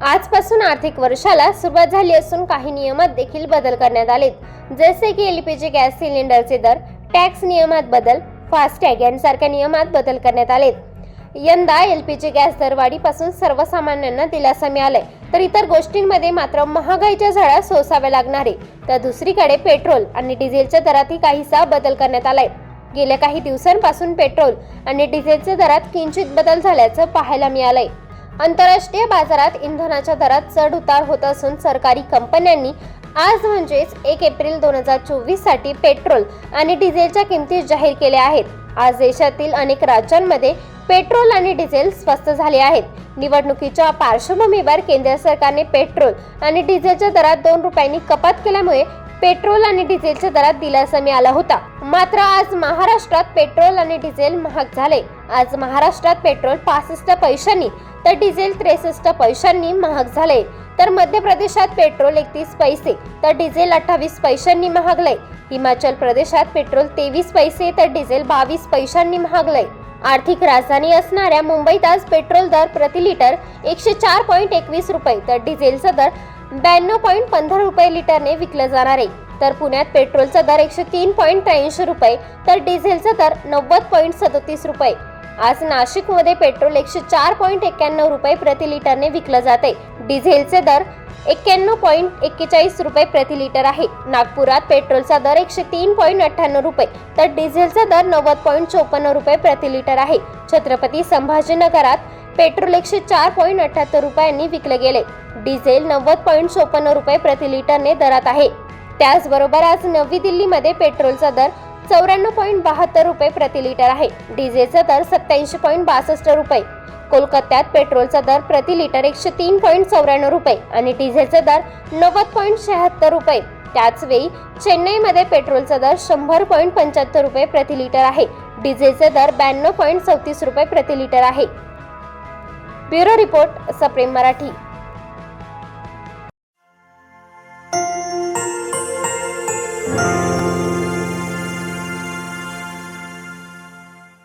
आजपासून आर्थिक वर्षाला सुरुवात झाली असून काही नियमात देखील बदल करण्यात आलेत. जसे की एलपीजी गॅस सिलेंडरचे दर टॅक्स नियमात बदल फास्टॅग यांसारख्या नियमात बदल करण्यात आलेत. यंदा एलपीजी गॅस दरवाढीपासून सर्वसामान्यांना दिलासा मिळालाय. तर इतर गोष्टींमध्ये मात्र महागाईच्या झळा सोसाव्या लागणार. आहे तर दुसरीकडे पेट्रोल आणि डिझेलच्या दरातही काहीसा बदल करण्यात आलाय. गेल्या काही दिवसांपासून पेट्रोल आणि डिझेलच्या दरात किंचित बदल झाल्याचं पाहायला मिळालंय. आंतरराष्ट्रीय बाजारात इंधनाच्या दरात चढ उतार होत असून सरकारी कंपन्यांनी आज म्हणजेच एक एप्रिल दोन हजार चोवीससाठी पेट्रोल आणि डिझेलच्या किमती जाहीर केल्या आहेत. आज देशातील अनेक राज्यांमध्ये पेट्रोल आणि डिझेल स्वस्त झाले आहेत. निवडणुकीच्या पार्श्वभूमीवर केंद्र सरकारने पेट्रोल आणि डिझेलच्या दरात दोन रुपयांनी कपात केल्यामुळे पेट्रोल आणि डिझेलच्या दरात दिलासा मिळाला होता. मात्र आज महाराष्ट्रात पेट्रोल आणि डिझेल महाग झाले. आज महाराष्ट्रात पेट्रोल पासष्ट पैशांनी तर डिझेल त्रेसष्ट पैशांनी महाग झाले. तर मध्य प्रदेशात पेट्रोल एकतीस पैसे तर डिझेल अठ्ठावीस पैशांनी महागले. हिमाचल प्रदेशात पेट्रोल तेवीस पैसे तर डिझेल बावीस पैशांनी महागले. आर्थिक राजधानी असणाऱ्या मुंबईत आज पेट्रोल दर प्रति लिटर एकशे चार पॉईंट एकवीस रुपये तर डिझेलचा दर ब्याण्णव पॉईंट पंधरा रुपये लिटरने विकलं जाणार आहे. तर पुण्यात पेट्रोलचा दर एकशे तीन पॉईंट त्र्याऐंशी रुपये तर डिझेलचा दर नव्वद पॉईंट सदतीस रुपये. आज नाशिकमध्ये पेट्रोल एकशे चार पॉईंट एक्क्याण्णव रुपये प्रति लिटरने विकलं जाते. डिझेलचे दर एक्क्याण्णव पॉईंट एक्केचाळीस रुपये प्रति लिटर आहे. नागपुरात पेट्रोलचा दर एकशे तीन पॉईंट अठ्ठ्याण्णव रुपये तर डिझेलचा दर नव्वद पॉईंट चोपन्न रुपये प्रति लिटर आहे. छत्रपती संभाजीनगरात पेट्रोल एकशे चार पॉईंट अठ्याहत्तर रुपयांनी विकले गेले. डिझेल नव्वद पॉईंट चोपन्न रुपये प्रति लिटरने दरात आहे. त्याचबरोबर आज नवी दिल्लीमध्ये पेट्रोलचा दर चौऱ्याण्णव पॉईंट बहात्तर रुपये प्रति लिटर आहे. डिझेलचा दर सत्याऐंशी पॉईंट बासष्ट रुपये कोलकात्यात पेट्रोलचा दर प्रति लिटर एकशे तीन पॉईंट चौऱ्याण्णव रुपये आणि डिझेलचा दर नव्वद पॉईंट शहात्तर रुपये. त्याचवेळी चेन्नईमध्ये पेट्रोलचा दर शंभर पॉईंट पंच्याहत्तर रुपये प्रति लिटर आहे. डिझेलचा दर ब्याण्णव पॉईंट चौतीस रुपये प्रति लिटर आहे. ब्युरो रिपोर्ट सप्रेम मराठी.